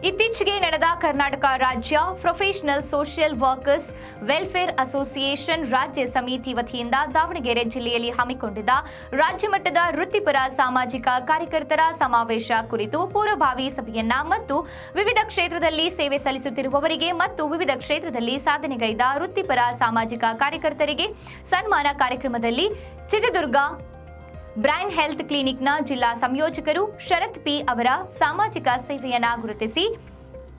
ಕರ್ನಾಟಕ ರಾಜ್ಯ professional social workers welfare association ರಾಜ್ಯ ಸಮಿತಿ ವತಿಯಿಂದ ದಾವಣಗೆರೆ ಜಿಲ್ಲೆಯಲ್ಲಿ ಹಮ್ಮಿಕೊಂಡಿದ್ದ ರಾಜ್ಯಮಟ್ಟದ ವೃತ್ತಿಪರ ಸಾಮಾಜಿಕ ಕಾರ್ಯಕರ್ತರ ಸಮಾವೇಶ ಕುರಿತು ಪೂರ್ವಭಾವಿ ಸಭೆಯನ್ನ ಮತ್ತು ವಿವಿಧ ಕ್ಷೇತ್ರದಲ್ಲಿ ಸೇವೆ ಸಲ್ಲಿಸುತ್ತಿರುವವರಿಗೆ ಮತ್ತು ವಿವಿಧ ಕ್ಷೇತ್ರದಲ್ಲಿ ಸಾಧನೆಗೈದ ವೃತ್ತಿಪರ ಸಾಮಾಜಿಕ ಕಾರ್ಯಕರ್ತರಿಗೆ ಸನ್ಮಾನ ಕಾರ್ಯಕ್ರಮದಲ್ಲಿ ಚಿತ್ರದುರ್ಗ ಬ್ರ್ಯಾಂಡ್ ಹೆಲ್ತ್ ಕ್ಲಿನಿಕ್ನ ಜಿಲ್ಲಾ ಸಂಯೋಜಕರು ಶರತ್ ಪಿ ಅವರ ಸಾಮಾಜಿಕ ಸೇವೆಯನ್ನ ಗುರುತಿಸಿ,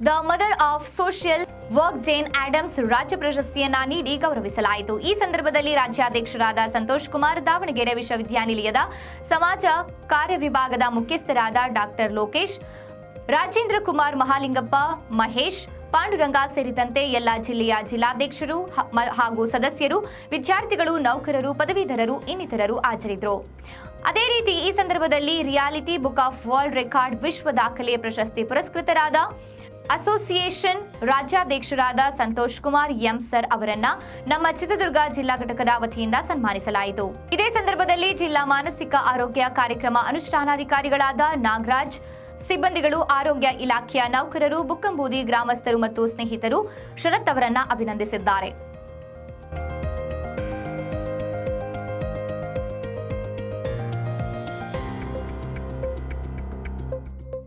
the mother of social work Jane Addams ರಾಜ್ಯ ಪ್ರಶಸ್ತಿಯನ್ನ ನೀಡಿ ಗೌರವಿಸಲಾಯಿತು. ಈ ಸಂದರ್ಭದಲ್ಲಿ ರಾಜ್ಯಾಧ್ಯಕ್ಷರಾದ ಸಂತೋಷ್ ಕುಮಾರ್, ದಾವಣಗೆರೆ ವಿಶ್ವವಿದ್ಯಾನಿಲಯದ ಸಮಾಜ ಕಾರ್ಯ ವಿಭಾಗದ ಮುಖ್ಯಸ್ಥರಾದ ಡಾಕ್ಟರ್ ಲೋಕೇಶ್, ರಾಜೇಂದ್ರ ಕುಮಾರ್ ಮಹಾಲಿಂಗಪ್ಪ, ಮಹೇಶ್ ಪಾಂಡುರಂಗ ಸೇರಿದಂತೆ ಎಲ್ಲ ಜಿಲ್ಲೆಯ ಜಿಲ್ಲಾಧ್ಯಕ್ಷರು ಹಾಗೂ ಸದಸ್ಯರು, ವಿದ್ಯಾರ್ಥಿಗಳು, ನೌಕರರು, ಪದವೀಧರರು, ಇನ್ನಿತರರು ಹಾಜರಿದ್ದರು. ಅದೇ ರೀತಿ ಈ ಸಂದರ್ಭದಲ್ಲಿ reality book of world record ವಿಶ್ವ ದಾಖಲೆ ಪ್ರಶಸ್ತಿ ಪುರಸ್ಕೃತರಾದ ಅಸೋಸಿಯೇಷನ್ ರಾಜ್ಯಾಧ್ಯಕ್ಷರಾದ ಸಂತೋಷ್ ಕುಮಾರ್ ಎಂ ಸರ್ ಅವರನ್ನ ನಮ್ಮ ಚಿತ್ರದುರ್ಗ ಜಿಲ್ಲಾ ಘಟಕದ ವತಿಯಿಂದ ಸನ್ಮಾನಿಸಲಾಯಿತು. ಇದೇ ಸಂದರ್ಭದಲ್ಲಿ ಜಿಲ್ಲಾ ಮಾನಸಿಕ ಆರೋಗ್ಯ ಕಾರ್ಯಕ್ರಮ ಅನುಷ್ಠಾನಾಧಿಕಾರಿಗಳಾದ ನಾಗರಾಜ್ ಸಿಬ್ಬಂದಿಗಳು ಆರೋಗ್ಯ ಇಲಾಖೆಯ ನೌಕರರು ಬುಕ್ಕಂಬೂದಿ ಗ್ರಾಮಸ್ಥರು ಮತ್ತು ಸ್ನೇಹಿತರು ಶರತ್ ಅವರನ್ನ ಅಭಿನಂದಿಸಿದ್ದಾರೆ.